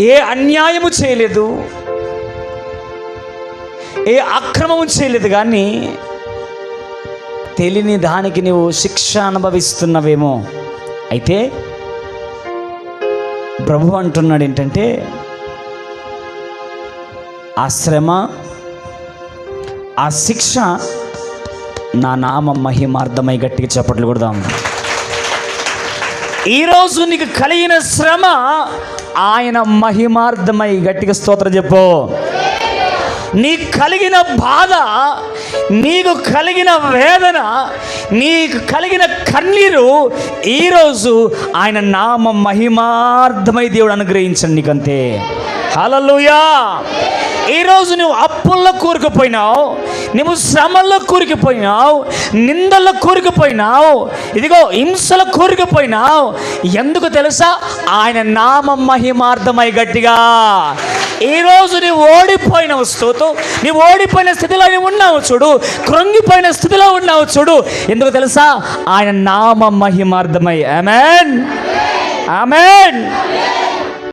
ఏ అన్యాయము చేయలేదు ఏ అక్రమము చేయలేదు కానీ తెలియని దానికి నీవు శిక్ష అనుభవిస్తున్నవేమో. అయితే ప్రభు అంటున్నాడు ఏంటంటే ఆ శ్రమ ఆ శిక్ష నా నామ మహిమార్థమై గట్టిగా చెప్పట్లు కొడదాం. ఈరోజు నీకు కలిగిన శ్రమ ఆయన మహిమార్థమై గట్టిగా స్తోత్ర చెప్పు. నీకు కలిగిన బాధ నీకు కలిగిన వేదన నీకు కలిగిన కన్నీరు ఈరోజు ఆయన నామ మహిమార్థమై దేవుడు అనుగ్రహించండి నీకంతే. హలలుయా ఈరోజు నువ్వు అప్పుల్లో కూరుకుపోయినావు నువ్వు శ్రమల్లో కూరుకుపోయినావు నిందల్లో కూరుకుపోయినావు ఇదిగో హింసలో కూరుకుపోయినావు. ఎందుకు తెలుసా? ఆయన నామ మహిమార్థమై గట్టిగా. ఈరోజు నీవు ఓడిపోయిన స్తోతో నీవు ఓడిపోయిన స్థితిలో నీవు ఉన్నావు చూడు కృంగిపోయిన స్థితిలో ఉన్నావు చూడు. ఎందుకు తెలుసా? ఆయన నామ మహిమార్థమై. Amen amen